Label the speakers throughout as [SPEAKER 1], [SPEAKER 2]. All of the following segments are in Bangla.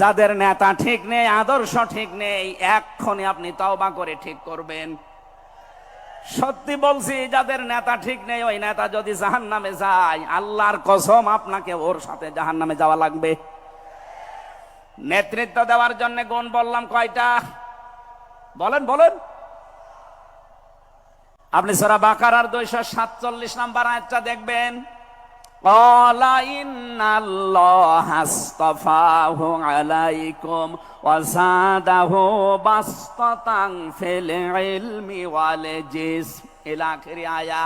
[SPEAKER 1] যাদের নেতা ঠিক নেই, আদর্শ ঠিক নেই এক্ষণে আপনি তওবা করে ঠিক করবেন। সত্যি বলছি, যাদের নেতা ঠিক নেই, ওই নেতা যদি জাহান নামে যায়, আল্লাহর কসম আপনাকে ওর সাথে জাহান নামে যাওয়া লাগবে। নেতৃত্ব দেওয়ার জন্য গুণ বললাম কয়টা? বলেন বলেন। আপনি সরা বাকারার দুইশো সাতচল্লিশ নাম্বার আয়াতটা দেখবেন। قال إن الله اصطفاه عليكم وزاده بسطة في العلم والجسم إلى آخر آية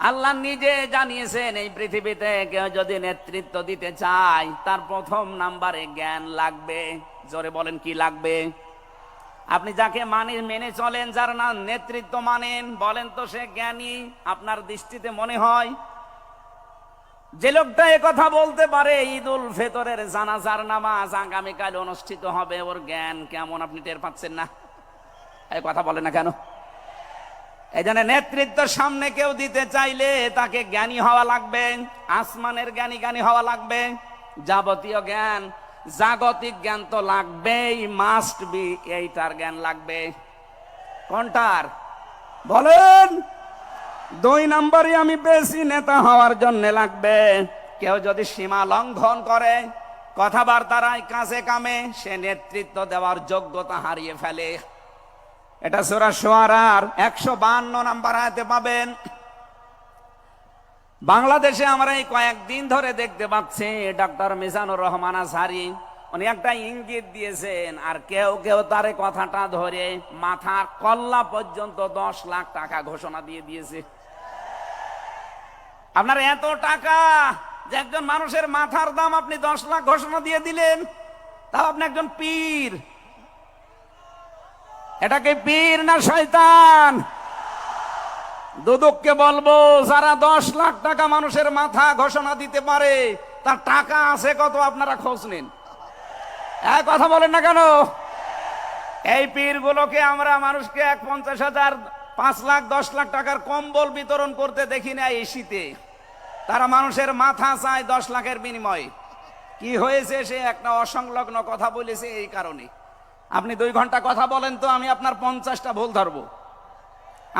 [SPEAKER 1] আল্লাহ নিজে জানিয়েছেন এই পৃথিবীতে কেউ যদি নেতৃত্ব দিতে চায় তার প্রথম নাম্বারে জ্ঞান লাগবে জোরে বলেন কি লাগবে আপনি যাকে মানে মেনে চলেন যার না নেতৃত্ব মানেন বলেন তো সে জ্ঞানী আপনার দৃষ্টিতে মনে হয় যে লোকটা কথা বলতে পারে ঈদ উল ফেতরের জানাজার নামাজ আগামীকাল অনুষ্ঠিত হবে। ওর জ্ঞান কেমন আপনি টের পাচ্ছেন না? এই কথা বলে না কেন? এই নেতৃত্ব সামনে কেউ দিতে চাইলে তাকে জ্ঞানী হওয়া লাগবে, আসমানের জ্ঞানী জ্ঞানী হওয়া লাগবে। যাবতীয় জ্ঞান, জাগতিক জ্ঞান তো লাগবেই মাস্ট বি এইটার জ্ঞান লাগবে। কোনটার? বলেন! দুই নম্বরই আমি বেশি নেতা হওয়ার জন্য লাগবে। কেউ যদি সীমা লঙ্ঘন করে কথাবার্তারায় কাছে কামে, সে নেতৃত্ব দেওয়ার যোগ্যতা হারিয়ে ফেলে। এটা সোরা সোয়ারার একশো বান্ন নাম্বার আয়তে পাবেন। বাংলাদেশে আমরা এই কয়েকদিন ধরে দেখতে পাচ্ছি ডক্টর মিজানুর রহমান আজহারি। উনি একটা ইঙ্গিত দিয়েছেন, আর কেউ কেউ তার কথাটা ধরে মাথার কল্লা পর্যন্ত দশ লাখ টাকা ঘোষণা দিয়ে দিয়েছে। আপনার এত টাকা যে একজন মানুষের মাথার দাম আপনি দশ লাখ ঘোষণা দিয়ে দিলেন, তাও আপনি একজন পীর। এটাকে পীর না শয়তান? দুদককে বলব, যারা দশ লাখ টাকা মানুষের মাথা ঘোষণা দিতে পারে, তার টাকা আছে কত আপনারা খোঁজ নিন। এক কথা বলেন না কেন? এই পীরগুলোকে আমরা মানুষকে এক পঞ্চাশ হাজার, পাঁচ লাখ, দশ লাখ টাকার কম্বল বিতরণ করতে দেখি না এই শীতে। তারা মানুষের মাথা চায় দশ লাখের বিনিময়ে। কি হয়েছে সে একটা অসংলগ্ন কথা বলেছে এই কারণে। আপনি দুই ঘণ্টা কথা বলেন তো, আমি আপনার পঞ্চাশটা ভুল ধরবো।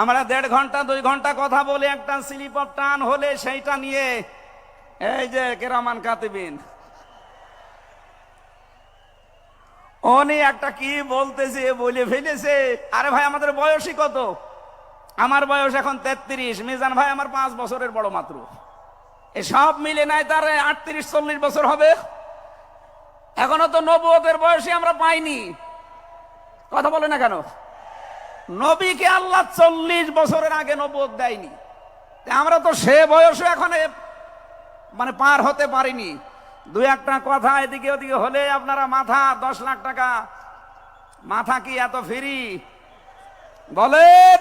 [SPEAKER 1] আমরা দেড় ঘণ্টা, দুই ঘণ্টা কথা বলে একটা স্লিপ অফ টান হলে সেইটা নিয়ে এই যে কেরামান কাতিবিন। উনি একটা কি বলতেছে বলে ফেলেছে? আরে ভাই, আমাদের বয়সই কত? আমার বয়স এখন তেত্রিশ, মিজান ভাই আমার পাঁচ বছরের বড় মাত্র। সব মিলে নাই তার আটত্রিশ, চল্লিশ বছর হবে। এখনও তো নবুয়তের বয়সে আমরা পাইনি। কথা বলে না কেন? নবীকে আল্লাহ চল্লিশ বছরের আগে নবুয়ত দেয়নি। আমরা তো সে বয়সে এখন মানে পার হতে পারিনি। দু একটা কথা এদিকে ওদিকে হলে আপনারা মাথা দশ লাখ টাকা। মাথা কি এত ফ্রি? বলেন।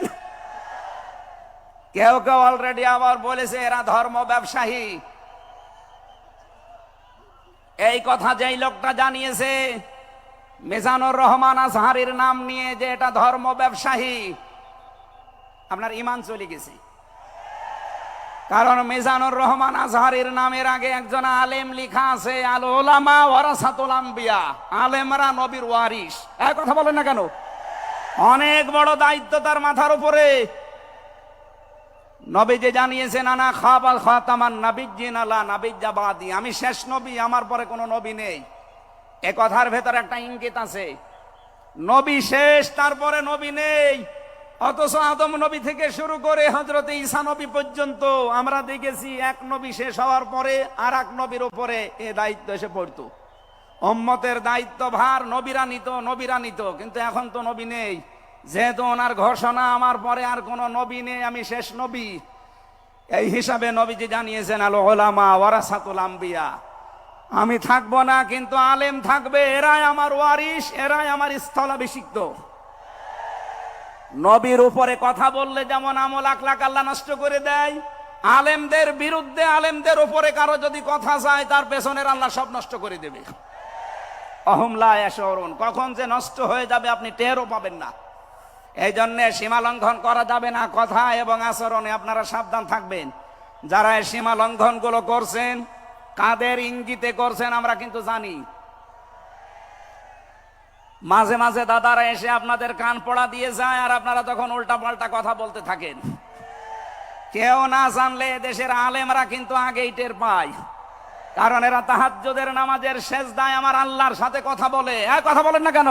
[SPEAKER 1] কেউ কেউ অলরেডি আবার বলেছে, এরা ধর্ম ব্যবসায়ী। এই কথা যেই লোকটা জানিয়েছে, মেজানুর রহমান আজহারির নাম নিয়ে যে এটা ধর্ম ব্যবসায়ী, আপনার ইমান চলে গেছে। কারণ মিজানুর রহমান আজহারির নামের আগে একজন আলেম লিখা আছে, আল ওলামা আলেমরা নবীর ওয়ারিস এক কথা বলেন না কেন? অনেক বড় দায়িত্ব তার মাথার উপরে। নবী যে জানিয়েছেন, আনা খাবাল খাতামান নাবিজ্জিন আলা নাবিজ্জাবাদি। আমি শেষ নবী, আমার পরে কোনো নবী নেই। এ কথার ভেতর একটা ইঙ্গিত আছে। নবী শেষ তারপরে নবী নেই। অথচ আদম নবী থেকে শুরু করে হজরত ঈসা নবী পর্যন্ত আমরা দেখেছি, এক নবী শেষ হওয়ার পরে আর এক নবীর উপরে এ দায়িত্ব এসে পড়তো। উম্মতের দায়িত্ব ভার নবীরা নিত নবীরা নিত, কিন্তু এখন তো নবী নেই। যেহেতু ওনার ঘোষণা আমার পরে আর কোনো নবী নেই, আমি শেষ নবী। এই হিসাবে নবীজি জানিয়েছেন, আলো ওলামা ওয়ারাসাতুল আম্বিয়া। আমি থাকব না, কিন্তু আলেম থাকবে, এরাই আমার ওয়ারিস এরাই আমার স্থলাভিষিক্ত। নবীর উপরে কথা বললে যেমন আমল আখলাক আল্লাহ নষ্ট করে দেয়, আলেমদের বিরুদ্ধে আলেমদের উপরে কারও যদি কথা যায় তার পেছনের আল্লাহ সব নষ্ট করে দেবে। অহমলা এসরুন কখন যে নষ্ট হয়ে যাবে আপনি টেরও পাবেন না। এই জন্য সীমা লঙ্ঘন করা যাবে না। কথা এবং আচরণে আপনারা সাবধান থাকবেন। যারা এই সীমা লঙ্ঘনগুলো করছেন, কাদের ইঙ্গিতে করছেন আমরা কিন্তু জানি। মাঝে মাঝে দাদারা এসে আপনাদের কান পড়া দিয়ে যায় আর আপনারা তখন উল্টা পাল্টা কথা বলতে থাকেন। কেউ না জানলে দেশের আলেমরা কিন্তু আগেই টের পায়। কারণ এরা তাহাজ্জুদের নামাজের শেষ দায় আমার আল্লাহর সাথে কথা বলে। হ্যাঁ কথা বলেন না কেন?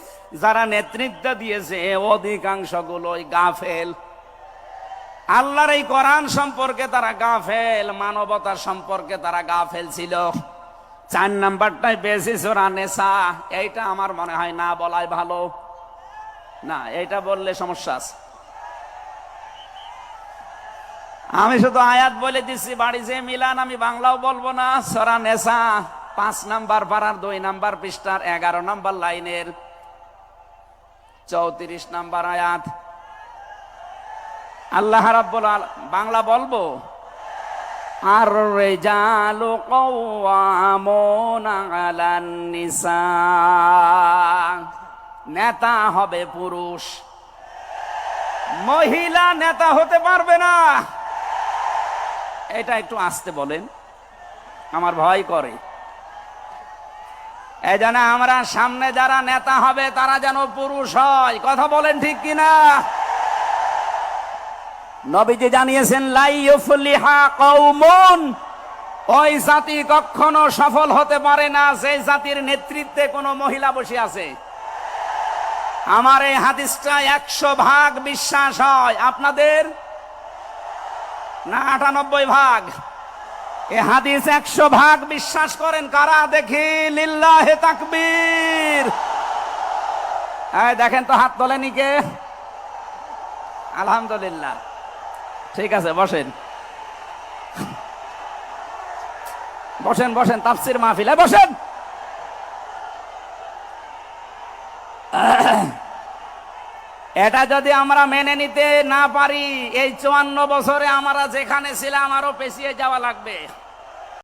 [SPEAKER 1] যারা নেতৃত্ব দিয়েছে অধিকাংশ গুলোই গা ফেল আল্লাহর এই কোরআন সম্পর্কে তারা গা ফেল মানবতার সম্পর্কে তারা গা ফেল ছিল। চার নাম্বারটাই বেশি সোরা নেশা এইটা আমার মনে হয় না বলাই ভালো। না, এইটা বললে সমস্যা আছে। আমি শুধু আয়াত বলে দিচ্ছি, বাড়ি যে মিলান আমি বাংলাও বলব না। সরা নেশা পাঁচ নাম্বার পাড়ার দুই নাম্বার পৃষ্ঠার এগারো নাম্বার লাইনের। চৌত্রিশ নাম্বার আয়াত। আল্লাহ রাব্বুল বাংলা বলব? আর রেজালু কওয়ামুনা আলান নিসা। নেতা হবে পুরুষ। মহিলা নেতা হতে পারবে না। এটা একটু আসতে বলেন। আমার ভয় করে। এই জন্য আমরা সামনে যারা নেতা হবে, তারা যেন পুরুষ হয়। কথা বলেন ঠিক কিনা? নবীজি জানিয়েছেন লাইফলিহা কৌমন ওই জাতি কখনো সফল হতে পারে না সেই জাতির নেতৃত্বে কোনো মহিলা বসে আছে। আমার এই হাদিসটা একশো ভাগ বিশ্বাস হয়। আপনাদের? না, আটানব্বই ভাগ। এ হাদিস একশো ভাগ বিশ্বাস করেন কারা? দেখি লিল্লাহে তাকবীর। দেখেন তো হাত তোলেনি কে? আলহামদুলিল্লাহ। ঠিক আছে, বসেন। বসেন বসেন, তাফসির মাহফিলে বসেন। এটা যদি আমরা মেনে নিতে না পারি, এই চুয়ান্ন বছরে আমরা যেখানে ছিলাম আরও পেছিয়ে যাওয়া লাগবে।